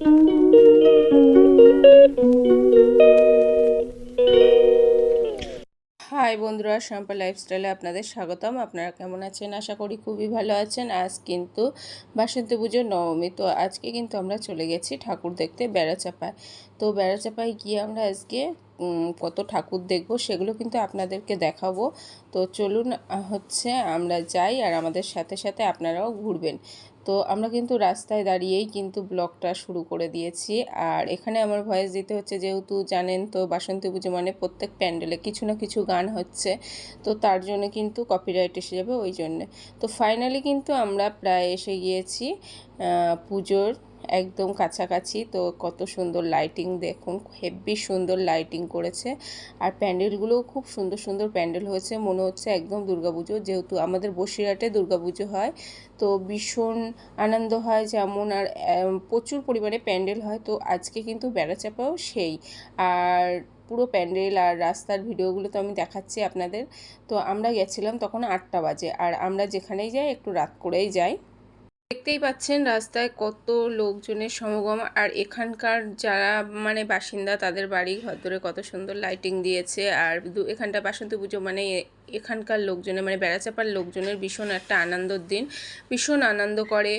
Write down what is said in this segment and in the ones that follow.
High বন্ধুরা, শ্যাম্পা লাইফস্টাইলে আপনাদের স্বাগতম। আপনারা কেমন আছেন? আশা করি খুবই ভালো আছেন। আজ কিন্তু বাসন্তী পুজোর নবমী, তো আজকে কিন্তু আমরা চলে গেছি ঠাকুর দেখতে বেড়াচাপায়। তো বেড়াচাপায় গিয়ে আমরা আজকে কত ঠাকুর দেখব সেগুলো কিন্তু আপনাদেরকে দেখাবো। তো চলুন হচ্ছে আমরা যাই আর আমাদের সাথে সাথে আপনারাও ঘুরবেন। তো আমরা কিন্তু রাস্তায় দাঁড়িয়েই কিন্তু ব্লগটা শুরু করে দিয়েছি। আর এখানে আমার ভয়েস দিতে হচ্ছে, যেহেতু জানেন তো বাসন্তী পুজো মানে প্রত্যেক প্যান্ডেলে কিছু না কিছু গান হচ্ছে, তো তার জন্য কিন্তু কপিরাইট এসে যাবে ওই জন্যে। তো ফাইনালি কিন্তু আমরা প্রায় এসে গিয়েছি পুজোর একদম কাছাকাছি। তো কত সুন্দর লাইটিং দেখুন হেভি সুন্দর লাইটিং করেছে। আর প্যান্ডেলগুলোও খুব সুন্দর সুন্দর প্যান্ডেল হয়েছে, মনে হচ্ছে একদম দুর্গাপুজো। যেহেতু আমাদের বসিরহাটে দুর্গাপুজো হয়, তো ভীষণ আনন্দ হয় যেমন। আর প্রচুর পরিমাণে প্যান্ডেল হয়, তো আজকে কিন্তু বেড়াচাপাও সেই। আর পুরো প্যান্ডেল আর রাস্তার ভিডিওগুলো তো আমি দেখাচ্ছি আপনাদের। তো আমরা গেছিলাম তখন আটটা বাজে, আর আমরা যেখানেই যাই একটু রাত করেই যাই। দেখতেই পাচ্ছেন রাস্তায় কত লোকজনের সমাগম। আর এখানকার যারা মানে বাসিন্দা, তাদের বাড়ি ঘর ধরে কত সুন্দর লাইটিং দিয়েছে। আর এখানটা বাসন্তী পুজো মানে এখানকার লোকজনের মানে বেড়াচাপার লোকজনের ভীষণ একটা আনন্দর দিন, ভীষণ আনন্দ করে।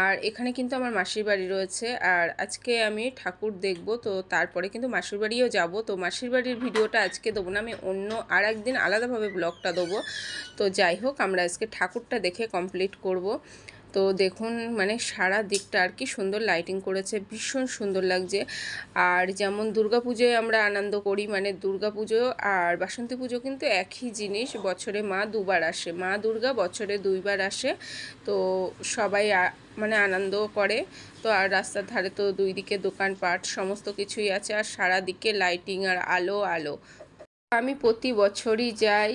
আর এখানে কিন্তু আমার মাসির বাড়ি রয়েছে। আর আজকে আমি ঠাকুর দেখব, তো তারপরে কিন্তু মাসির বাড়িও যাব। তো মাসির বাড়ির ভিডিওটা আজকে দেবো না, আমি অন্য আর একদিন আলাদাভাবে ব্লগটা দেবো। তো যাই হোক, আমরা আজকে ঠাকুরটা দেখে কমপ্লিট করব। তো দেখুন মানে সারা দিকটা আর কি সুন্দর লাইটিং করেছে, ভীষণ সুন্দর লাগছে। আর যেমন দুর্গাপুজোয় আমরা আনন্দ করি মানে দুর্গাপুজো আর বাসন্তী পুজো কিন্তু একই জিনিস, বছরে মা দুবার আসে। মা দুর্গা বছরে দুইবার আসে, তো সবাই মানে আনন্দ করে। তো আর রাস্তার ধারে তো দুই দিকে দোকানপাট, সমস্ত কিছুই আছে। আর সারা দিকে লাইটিং আর আলো আলো। আমি প্রতি বছরই যাই।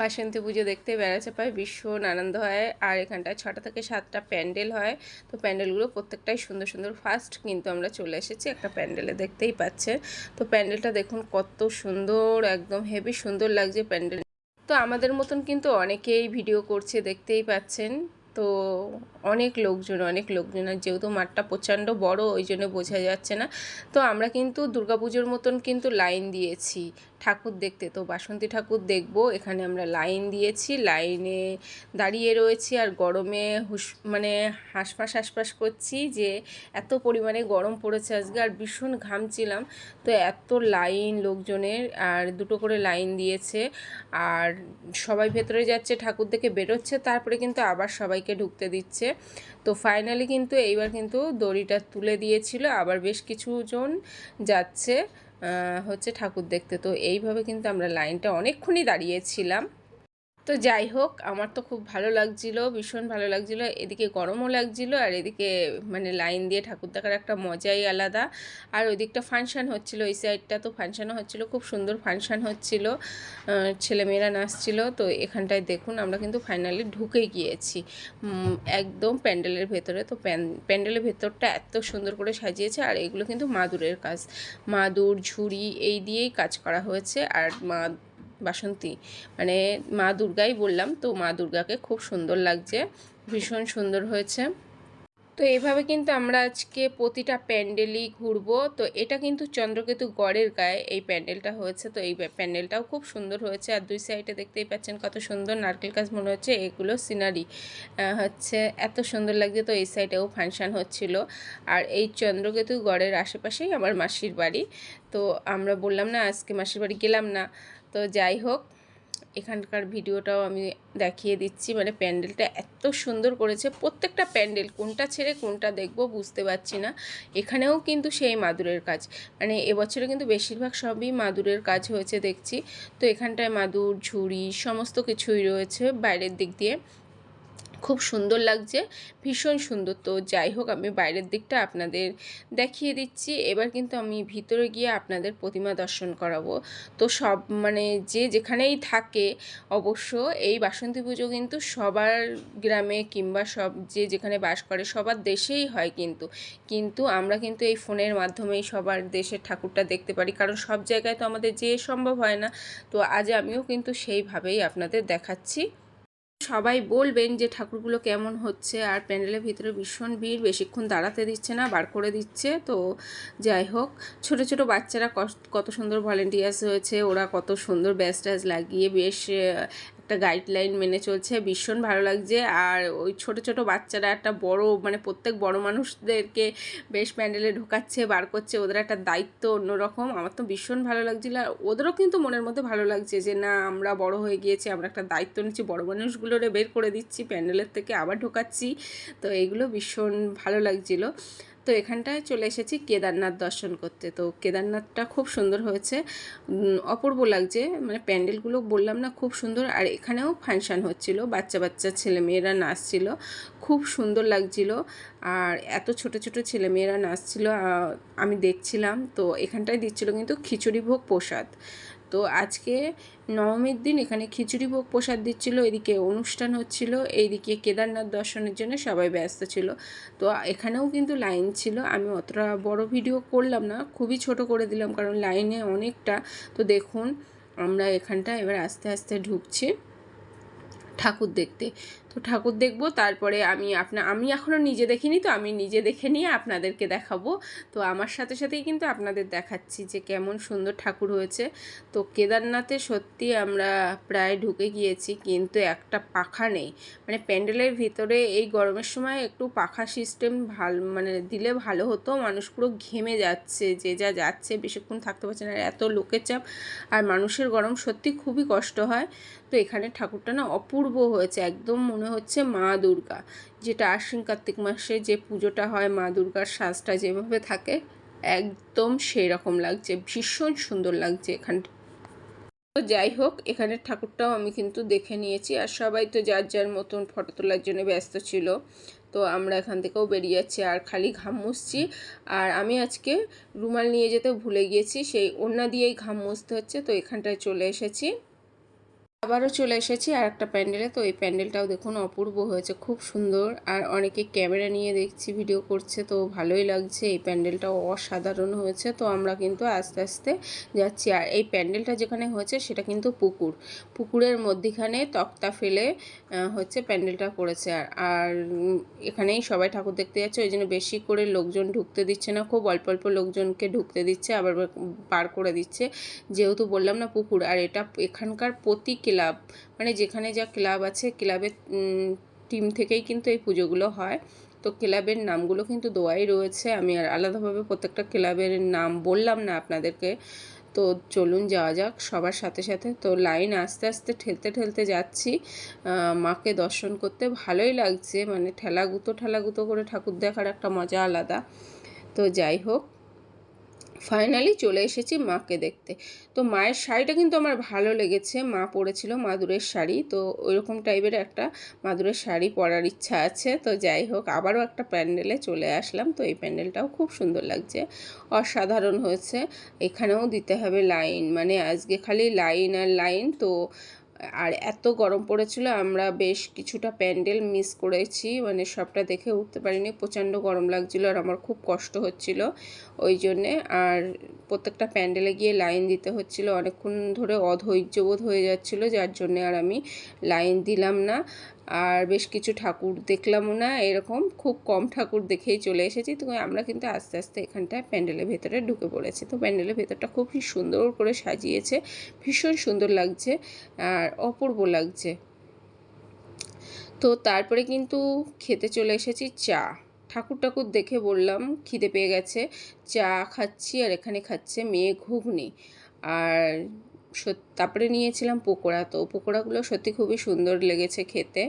বাসন্তী পুজো দেখতে বেড়াচাপায় ভীষণ আনন্দ হয়। আর এখানটায় ছটা থেকে সাতটা প্যান্ডেল হয়। তো প্যান্ডেলগুলো প্রত্যেকটাই সুন্দর সুন্দর ফার্স্ট কিন্তু আমরা চলে এসেছি একটা প্যান্ডেলে দেখতেই পাচ্ছে। তো প্যান্ডেলটা দেখুন কত সুন্দর, একদম হেভি সুন্দর লাগছে প্যান্ডেল। তো আমাদের মতন কিন্তু অনেকেই ভিডিও করছে, দেখতেই পাচ্ছেন। তো অনেক লোকজন অনেক লোকজন আর যেহেতু মাঠটা প্রচণ্ড বড়, ওই জন্য বোঝা যাচ্ছে না। তো আমরা কিন্তু দুর্গাপুজোর মতন কিন্তু লাইন দিয়েছি। ঠাকুর দেখতে, তো বাসন্তী ঠাকুর দেখব। এখানে আমরা লাইন দিয়েছি, লাইনে দাঁড়িয়ে রয়েছি আর গরমে হুস মানে হাঁসফাঁস হাঁসফাঁস করছি যে এত পরিমাণে গরম পড়েছে আজকে আর ভীষণ ঘামছিলাম। তো এত লাইন লোকজনের আর দুটো করে লাইন দিয়েছে। আর সবাই ভেতরে যাচ্ছে, ঠাকুর দেখে বেরোচ্ছে, তারপরে কিন্তু আবার সবাইকে ঢুকতে দিচ্ছে। তো ফাইনালি কিন্তু এইবার কিন্তু দড়িটা তুলে দিয়েছিল। আবার বেশ কিছুজন যাচ্ছে হচ্ছে ঠাকুর দেখতে। তো এইভাবে কিন্তু আমরা লাইনটা অনেকক্ষণই দাঁড়িয়েছিলাম। তো যাই হোক, আমার তো খুব ভালো লাগছিল, ভীষণ ভালো লাগছিল। এদিকে গরমও লাগছিল আর এদিকে মানে লাইন দিয়ে ঠাকুর দেখার একটা মজাই আলাদা। আর ওই দিকটা ফাংশান হচ্ছিল ওই সাইডটা তো ফাংশানও হচ্ছিল, খুব সুন্দর ফাংশান হচ্ছিল। ছেলেমেয়েরা নাচছিল, তো এখানটায় দেখুন আমরা কিন্তু ফাইনালি ঢুকে গিয়েছি। একদম প্যান্ডেলের ভেতরে, তো প্যান্ডেলের ভেতরটা এত সুন্দর করে সাজিয়েছে আর এগুলো কিন্তু মাদুরের কাজ। মাদুর, ঝুড়ি, এই দিয়েই কাজ করা হয়েছে। আর মা বাসন্তী। মানে মা দুর্গাই বললাম, তো মা দুর্গাকে খুব সুন্দর লাগছে, ভীষণ সুন্দর হয়েছে। তো এভাবে কিন্তু আমরা আজকে প্রতিটা প্যান্ডেলই ঘুরবো। তো এটা কিন্তু চন্দ্রকেতু গড়ের গায়ে এই প্যান্ডেলটা হয়েছে। তো এই প্যান্ডেলটাও খুব সুন্দর হয়েছে। আর দুই সাইডে দেখতেই পাচ্ছেন কত সুন্দর নারকেল গাছ মনে হচ্ছে, এগুলো সিনারি হচ্ছে এত সুন্দর লাগছে। তো এই সাইডেও ফাংশান হচ্ছিল। আর এই চন্দ্রকেতু গড়ের আশেপাশেই আমার মাসির বাড়ি। তো আমরা বললাম, না, আজকে মাসির বাড়ি গেলাম না। তো যাই হোক, এখানকার ভিডিওটাও আমি দেখিয়ে দিচ্ছি। মানে প্যান্ডেলটা এত সুন্দর করেছে। প্রত্যেকটা প্যান্ডেল, কোনটা ছেড়ে কোনটা দেখব বুঝতে পারছি না। এখানেও কিন্তু সেই মাদুরের কাজ। মানে এবছরে কিন্তু বেশিরভাগ সবই মাদুরের কাজ হয়েছে দেখছি। তো এখানটায় মাদুর, ঝুড়ি, সমস্ত কিছুই রয়েছে বাইরের দিক দিয়ে। খুব সুন্দর লাগছে, ভীষণ সুন্দর। তো যাই হোক, আমি বাইরের দিকটা আপনাদের দেখিয়ে দিচ্ছি। এবার কিন্তু আমি ভিতরে গিয়ে আপনাদের প্রতিমা দর্শন করাবো। তো সব মানে যে যেখানেই থাকে, অবশ্য এই বাসন্তী পুজো কিন্তু সবার গ্রামে কিংবা সব, যে যেখানে বাস করে, সবার দেশেই হয় কিন্তু। কিন্তু আমরা কিন্তু এই ফোনের মাধ্যমেই সবার দেশের ঠাকুরটা দেখতে পারি। কারণ সব জায়গায় তো আমাদের যে সম্ভব হয় না। তো আজ আমিও কিন্তু সেইভাবেই আপনাদের দেখাচ্ছি। সবাই বলবেন যে ঠাকুরগুলো কেমন হচ্ছে, আর প্যান্ডেলের ভিতরে ভীষণ ভিড়, বেশিক্ষণ দাঁড়াতে দিচ্ছে না, বার করে দিচ্ছে। তো যাই হোক, ছোট ছোট বাচ্চারা কত সুন্দর ভলেন্টিয়ার্স হয়েছে, ওরা কত সুন্দর ব্যাস ট্যাস লাগিয়ে বেশ একটা গাইডলাইন মেনে চলছে, ভীষণ ভালো লাগছে। আর ওই ছোট ছোট বাচ্চারা একটা বড় মানে প্রত্যেক বড় মানুষদেরকে বেশ প্যান্ডেলে ঢোকাচ্ছে, বার করছে, ওদের একটা দায়িত্ব অন্যরকম। আমার তো ভীষণ ভালো লাগছিল। আর ওদেরও কিন্তু মনের মধ্যে ভালো লাগছে যে, না, আমরা বড় হয়ে গিয়েছি, আমরা একটা দায়িত্ব নিচ্ছি, বড় মানুষগুলোরে বের করে দিচ্ছি, প্যান্ডেলের থেকে আবার ঢোকাচ্ছি। তো এইগুলো ভীষণ ভালো লাগছিল। তো এখানটায় চলে এসেছি কেদারনাথ দর্শন করতে। তো কেদারনাথটা খুব সুন্দর হয়েছে। অপূর্ব লাগছে। মানে প্যান্ডেলগুলো বললাম না, খুব সুন্দর। আর এখানেও ফাংশান হচ্ছিল বাচ্চা বাচ্চা ছেলেমেয়েরা নাচছিল, খুব সুন্দর লাগছিল। আর এত ছোট ছোট ছেলেমেয়েরা নাচছিল আমি দেখছিলাম। তো এখানটায় দিচ্ছিল কিন্তু খিচুড়ি ভোগ প্রসাদ। তো আজকে নবমীর দিন এখানে খিচুড়ি ভোগ প্রসাদ দিচ্ছিল, এদিকে অনুষ্ঠান হচ্ছিল, এইদিকে কেদারনাথ দর্শনের জন্য সবাই ব্যস্ত ছিল। তো এখানেও কিন্তু লাইন ছিল, আমি অতটা বড় ভিডিও করলাম না, খুবই ছোট করে দিলাম কারণ লাইনে অনেকটা। তো দেখুন, আমরা এখানটা এবার আস্তে আস্তে ঢুকছি ঠাকুর দেখতে। তো ঠাকুর দেখব, তারপরে আমি আপনা, আমি এখনও নিজে দেখিনি তো আমি নিজে দেখে নিয়ে আপনাদেরকে দেখাবো। তো আমার সাথে সাথেই কিন্তু আপনাদের দেখাচ্ছি যে কেমন সুন্দর ঠাকুর হয়েছে। তো কেদারনাথে সত্যি আমরা প্রায় ঢুকে গিয়েছি কিন্তু একটা পাখা নেই। মানে প্যান্ডেলের ভিতরে এই গরমের সময় একটু পাখা সিস্টেম ভালো মানে দিলে ভালো হতো। মানুষ পুরো ঘেমে যাচ্ছে, যে যা যাচ্ছে, বেশিক্ষণ থাকতে পারছে না। এত লোকের চাপ। আর মানুষের গরম সত্যি খুবই কষ্ট হয়। তো এখানে ঠাকুরটা না অপূর্ব হয়েছে। একদম মনে হচ্ছে মা দুর্গা, যেটা আশ্বিন কার্তিক মাসে যে পুজোটা হয়, মা দুর্গার সাজটা যেভাবে থাকে, একদম সেই রকম লাগছে, ভীষণ সুন্দর লাগছে এখানটা। তো যাই হোক, এখানের ঠাকুরটাও আমি কিন্তু দেখে নিয়েছি, আর সবাই তো যার যার মতন ফটো তোলার জন্য ব্যস্ত ছিল, তো আমরা এখান থেকেও বেরিয়ে যাচ্ছি আর খালি ঘাম মুছছি। আর আমি আজকে রুমাল নিয়ে যেতে ভুলে গিয়েছি, সেই ওড়না দিয়েই ঘাম মুছতে হচ্ছে, তো এখানটায় চলে এসেছি। আবারও চলে এসেছি আর একটা প্যান্ডেলে। তো এই প্যান্ডেলটাও দেখুন, অপূর্ব হয়েছে, খুব সুন্দর। আর অনেকে ক্যামেরা নিয়ে দেখছি, ভিডিও করছে, তো ভালোই লাগছে। এই প্যান্ডেলটাও অসাধারণ হয়েছে। তো আমরা কিন্তু আস্তে আস্তে যাচ্ছি। আর এই প্যান্ডেলটা যেখানে হয়েছে, সেটা কিন্তু পুকুর। পুকুরের মধ্যিখানে তক্তা ফেলে হচ্ছে প্যান্ডেলটা করেছে। আর আর এখানেই সবাই ঠাকুর দেখতে যাচ্ছে। ওই জন্য বেশি করে লোকজন ঢুকতে দিচ্ছে না, খুব অল্প অল্প লোকজনকে ঢুকতে দিচ্ছে, আবার পার করে দিচ্ছে। যেহেতু বললাম না পুকুর, আর এটা এখানকার প্রতি ক্লাব। মানে যেখানে যা ক্লাব আছে, ক্লাবের টিম থেকেই কিন্তু এই পুজোগুলো হয়। তো ক্লাবের নামগুলো কিন্তু দোয়াই রয়েছে। আমি আর আলাদাভাবে প্রত্যেকটা ক্লাবের নাম বললাম না আপনাদেরকে। তো চলুন যাওয়া যাক। সবার সাথে সাথে তো লাইন আস্তে আস্তে ঠেলতে ঠেলতে যাচ্ছি। মাকে দর্শন করতে ভালোই লাগছে। মানে ঠেলাগুতো ঠেলাগুতো করে ঠাকুর দেখার একটা মজা আলাদা। তো যাই হোক ফাইনালি চলে এসেছি মাকে দেখতে। তো মায়ের শাড়িটা কিন্তু আমার ভালো লেগেছে। মা পরেছিল মাদুরের শাড়ি। তো ওইরকম টাইপের একটা মাদুরের শাড়ি পরার ইচ্ছা আছে। তো যাই হোক, আবারও একটা প্যান্ডেলে চলে আসলাম। তো এই প্যান্ডেলটাও খুব সুন্দর লাগছে। অসাধারণ হয়েছে। এখানেও দিতে হবে লাইন। মানে আজকে খালি লাইন আর লাইন। তো আর এত গরম পড়েছিল, আমরা বেশ কিছুটা প্যান্ডেল মিস করেছি। মানে সবটা দেখে উঠতে পারিনি, প্রচণ্ড গরম লাগছিল আর আমার খুব কষ্ট হচ্ছিল। ওই জন্যে আর প্রত্যেকটা প্যান্ডেলে গিয়ে লাইন দিতে হচ্ছিল। অনেকক্ষণ ধরে অধৈর্যবোধ হয়ে যাচ্ছিল, যার জন্যে আর আমি লাইন দিলাম না। আর বেশ কিছু ঠাকুর দেখলামও না, এরকম খুব কম ঠাকুর দেখেই চলে এসেছি। তো আমরা কিন্তু আস্তে আস্তে এখানটায় প্যান্ডেলের ভেতরে ঢুকে পড়েছি। তো প্যান্ডেলের ভেতরটা খুবই সুন্দর করে সাজিয়েছে, ভীষণ সুন্দর লাগছে আর অপূর্ব লাগছে। তো তারপরে কিন্তু খেতে চলে এসেছি চা। ঠাকুর ঠাকুর দেখে বললাম, খিদে পেয়ে গেছে, চা খাচ্ছি আর এখানে খাচ্ছে মেয়ে ঘুগনি। আর তারপরে নিয়েছিলাম পকোড়া। তো পকোড়াগুলো সত্যি খুবই সুন্দর লেগেছে খেতে।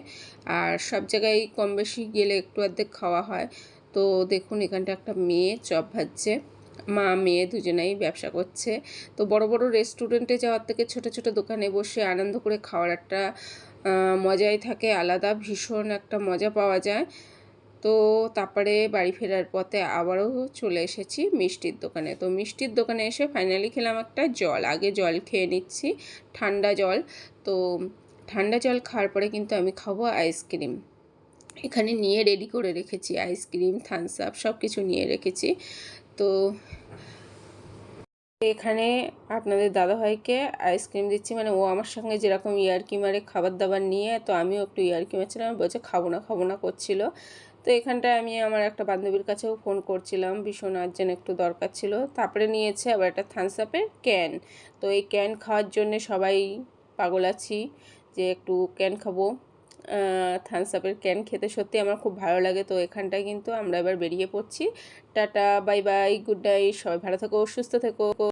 আর সব জায়গায় কম বেশি গেলে একটু অর্ধেক খাওয়া হয়। তো দেখুন, এখানটা একটা মেয়ে চপ ভাজছে। মা, মেয়ে দুজনেই ব্যবসা করছে। তো বড় বড় রেস্টুরেন্টে যাওয়ার থেকে ছোট ছোট দোকানে বসে আনন্দ করে খাওয়ার একটা মজাই থাকে। আলাদা, ভীষণ একটা মজা পাওয়া যায়। তো তারপরে বাড়ি ফেরার পথে আবারও চলে এসেছি মিষ্টির দোকানে। তো মিষ্টির দোকানে এসে ফাইনালি খেলাম একটা জল। আগে জল খেয়ে নিচ্ছি, ঠান্ডা জল। তো ঠান্ডা জল খাওয়ার পরে কিন্তু আমি খাব আইসক্রিম এখানে নিয়ে রেডি করে রেখেছি আইসক্রিম থামস আপ সব কিছু নিয়ে রেখেছি। তো এখানে আপনাদের দাদাভাইকে আইসক্রিম দিচ্ছি। মানে ও আমার সঙ্গে যেরকম ইয়ার্কি মারে খাবার দাবার নিয়ে, তো আমিও একটু ইয়ার্কি মারছিলাম। বলছে খাব না খাব না করছিল। তো এখানটায় আমি আমার একটা বান্ধবীর কাছেও ফোন করছিলাম, ভীষণ আর্জেন্ট একটু দরকার ছিল। তারপরে নিয়েছে আবার একটা থামস আপের ক্যান তো এই ক্যান খাওয়ার জন্যে সবাই পাগল আছি যে একটু ক্যান খাব। থামস আপের ক্যান খেতে সত্যি আমার খুব ভালো লাগে। তো এখানটায় কিন্তু আমরা এবার বেরিয়ে পড়ছি। Tata bye bye good night সবাই ভালো থেকো, সুস্থ থেকো।